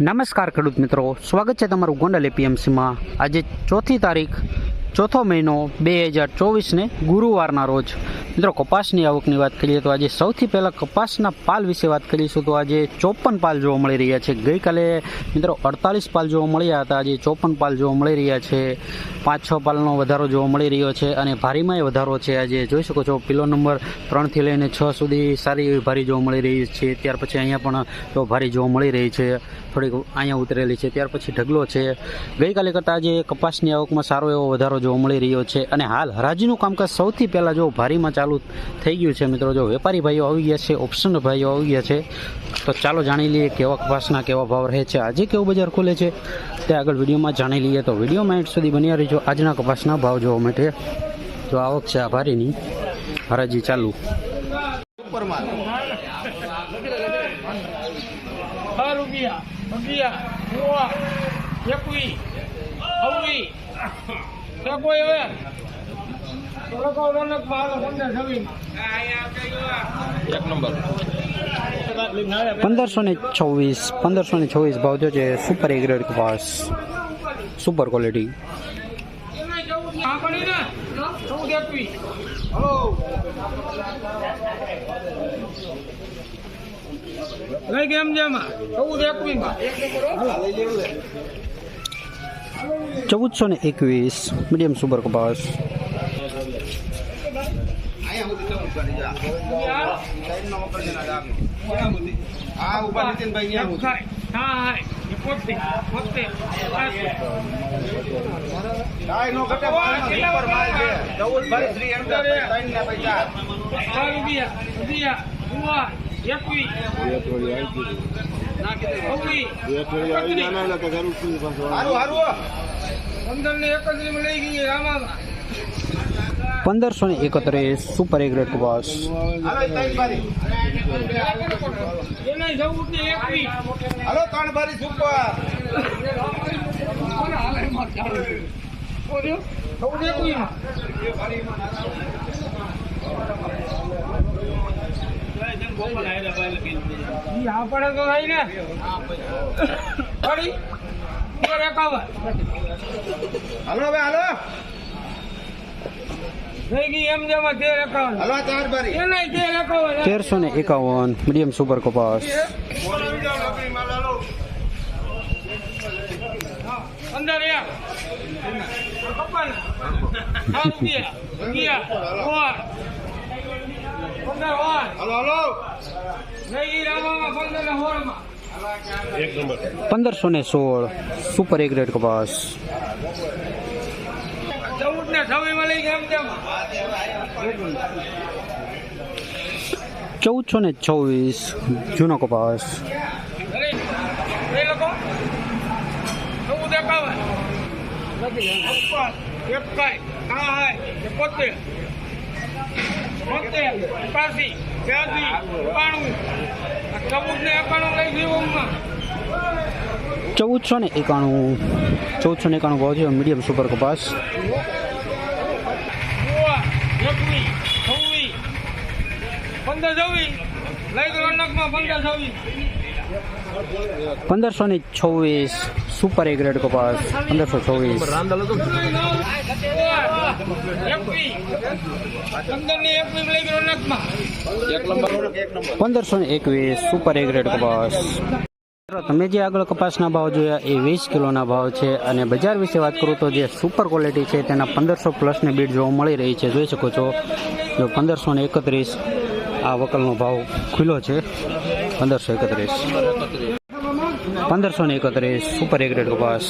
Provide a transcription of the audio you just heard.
નમસ્કાર ખેડૂત મિત્રો. સ્વાગત છે તમારું ગોંડલ એપીએમસીમાં આજે ચોથી તારીખ ચોથો મહિનો બે હજાર ચોવીસને ગુરુવારના રોજ. મિત્રો, કપાસની આવકની વાત કરીએ તો આજે સૌથી પહેલાં કપાસના પાલ વિશે વાત કરીશું તો આજે ચોપન પાલ જોવા મળી રહ્યા છે. ગઈકાલે, મિત્રો, અડતાલીસ પાલ જોવા મળ્યા હતા. આજે ચોપન પાલ જોવા મળી રહ્યા છે. પાંચ છ પાલનો વધારો જોવા મળી રહ્યો છે અને ભારીમાંય વધારો છે. આજે જોઈ શકો છો પિલો નંબર ત્રણથી લઈને છ સુધી સારી એવી ભારી જોવા મળી રહી છે. ત્યાર પછી અહીંયા પણ ભારી જોવા મળી રહી છે. થોડીક અહીંયા ઉતરેલી છે. ત્યાર પછી ઢગલો છે. ગઈકાલે કરતાં આજે કપાસની આવકમાં સારો એવો વધારો જોવા મળી રહ્યો છે અને હાલ હરાજીનું કામકાજ સૌથી પહેલાં જો ભારીમાં ચાલુ થઈ ગયું છે મિત્રો, જો વેપારી ભાઈઓ આવી ગયા છે ઓપ્શન ભાઈઓ આવી ગયા છે, તો ચાલો જાણી લઈએ કેવા કપાસના કેવા ભાવ રહે છે. આજે કેવું બજાર ખુલે છે તે આગળ વિડીયોમાં જાણી લઈએ. તો વિડીયોમાં એન્ડ સુધી બન્યા રહીજો. આજના કપાસના ભાવ જોવા માટે તો આવક છે આ ભારીની હરાજી ચાલુ. રૂપિયા રૂપિયા એકવીસ અવવી. છે કોઈ હવે? પંદરસો ને છવ્વીસ પંદરસો ને છવ્વીસ ભાવ થયો છે સુપર એ ગ્રેડ કપાસ. સુપર ક્વોલિટી હા પડી ને? ચૌદ એકવીસ લઈ ગયા એમ જેમાં ચૌદ એકવીસમાં? ચૌદસો ને એકવીસ મીડિયમ સુપર કપાસ એકવીસ પંદરસો ને એકત્રીસ સુપર એ બસ હાલો, ત્રણ બારી. સુપર. ચૌદ એકવીસ તો થાય ને. ફરી તેર એકાવન હાલો હવે, હાલો. થઈ તેરસો ને એકાવન મીડિયમ સુપર કપાસ. અંદર હાલો, હાલો. લઈ પંદરસો ને સોળ. સુપર એક રેડ કપાસ ચૌદસો ને છવ્વીસ. જૂનો કપાસ અરે એ લોકો ચૌદ હા હાય એકાસી એકાણું. ચૌદ ને એકાણું લઈ ગયું ચૌદસો ને એકાણું. ચૌદસો ને એકાણું ભાવ છે મીડિયમ સુપર કપાસ. પંદર છવ્વીસ. લઈ ગયો પંદર છવ્વીસ. પંદરસો ને છવ્વીસ સુપર એ ગ્રેડ કપાસ પંદરસો અનકમાં પંદરસો ને એકવીસ સુપર એ ગ્રેડ કપાસ તમે જે આગળ કપાસના ભાવ જોયા એ વીસ કિલોના ભાવ છે અને બજાર વિશે વાત કરું તો જે સુપર ક્વોલિટી છે તેના પંદરસો પ્લસની બીડ જોવા મળી રહી છે. જોઈ શકો છો. જો પંદરસો ને એકત્રીસ આ વકલનો ભાવ ખુલ્લો છે. પંદરસો એકત્રીસ પંદરસો ને એકત્રીસ સુપર એ ગ્રેડ કપાસ